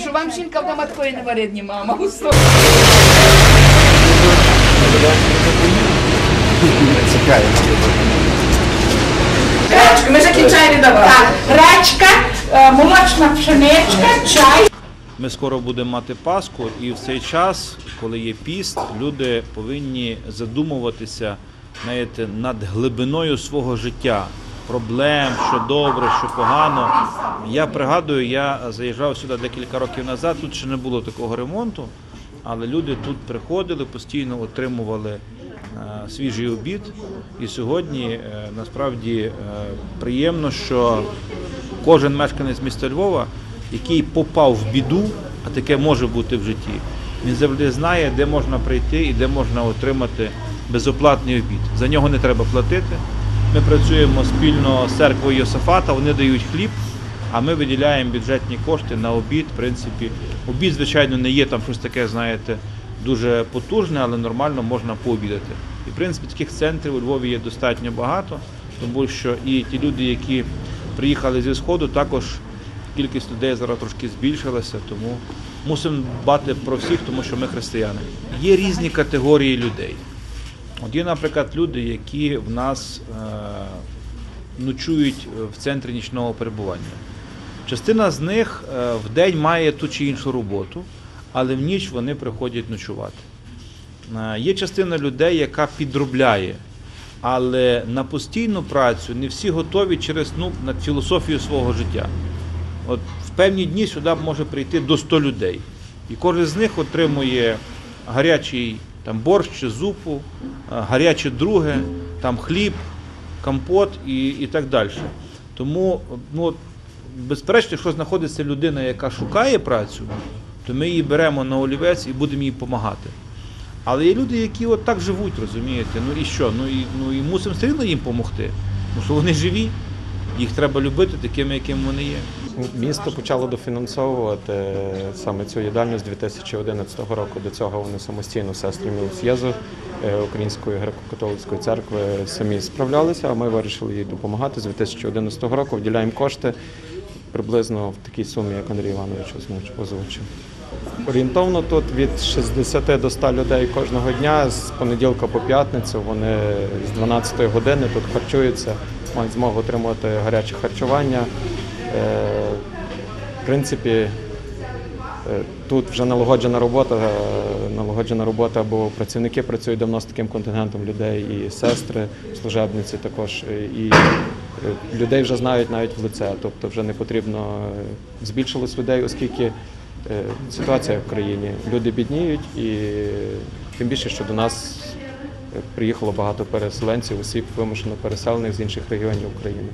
Що вам жінка вдома такої не варить, ні мама. Густо. Гречка, ми не давали. Так, е, молочна пшеничка, чай. Ми скоро будемо мати Пасху, і в цей час, коли є піст, люди повинні задумуватися знаєте, над глибиною свого життя, проблем, що добре, що погано. Я пригадую, я заїжджав сюди декілька років назад. Тут ще не було такого ремонту, але люди тут приходили, постійно отримували е, свіжий обід. І сьогодні е, насправді е, приємно, що кожен мешканець міста Львова, який попав в біду, а таке може бути в житті, він завжди знає, де можна прийти і де можна отримати безоплатний обід. За нього не треба платити. Ми працюємо спільно з церквою Йосафата, вони дають хліб, а ми виділяємо бюджетні кошти на обід. В принципі, обід, звичайно, не є там щось таке, знаєте, дуже потужне, але нормально можна пообідати. І в принципі таких центрів у Львові є достатньо багато, тому що і ті люди, які приїхали зі сходу, також кількість людей зараз трошки збільшилася, тому мусимо дбати про всіх, тому що ми християни. Є різні категорії людей. От є, наприклад, люди, які в нас е, ночують в центрі нічного перебування. Частина з них е, в день має ту чи іншу роботу, але в ніч вони приходять ночувати. Е, Є частина людей, яка підробляє, але на постійну працю не всі готові через ну, філософію свого життя. От в певні дні сюди може прийти до 100 людей. І кожен з них отримує гарячий там, борщ чи зупу, е, гаряче друге, там, хліб, компот і, і так далі. Тому, ну, безперечно, якщо знаходиться людина, яка шукає працю, то ми її беремо на олівець і будемо їй допомагати. Але є люди, які от так живуть, розумієте? Ну і що? Ну і, ну, і мусимо все одно їм допомогти. Тому що вони живі, їх треба любити такими, якими вони є. Місто почало дофінансовувати саме цю їдальню з 2011 року. До цього вони самостійно сестри Мілсєзу е, Української греко-католицької церкви самі справлялися, а ми вирішили їй допомагати. З 2011 року вділяємо кошти приблизно в такій сумі, як Андрій Іванович озвуч- озвучив. Орієнтовно тут від 60 до 100 людей кожного дня з понеділка по п'ятницю. Вони з 12 години тут харчуються, мають змогу отримувати гаряче харчування. Е, В принципі, е, тут вже налагоджена робота, е, налагоджена робота, бо працівники працюють давно з таким контингентом людей, і сестри, служебниці також, і людей вже знають навіть в лице. Тобто вже не потрібно збільшилось людей, оскільки ситуація в країні. Люди бідніють, і тим більше, що до нас приїхало багато переселенців, осіб вимушено переселених з інших регіонів України.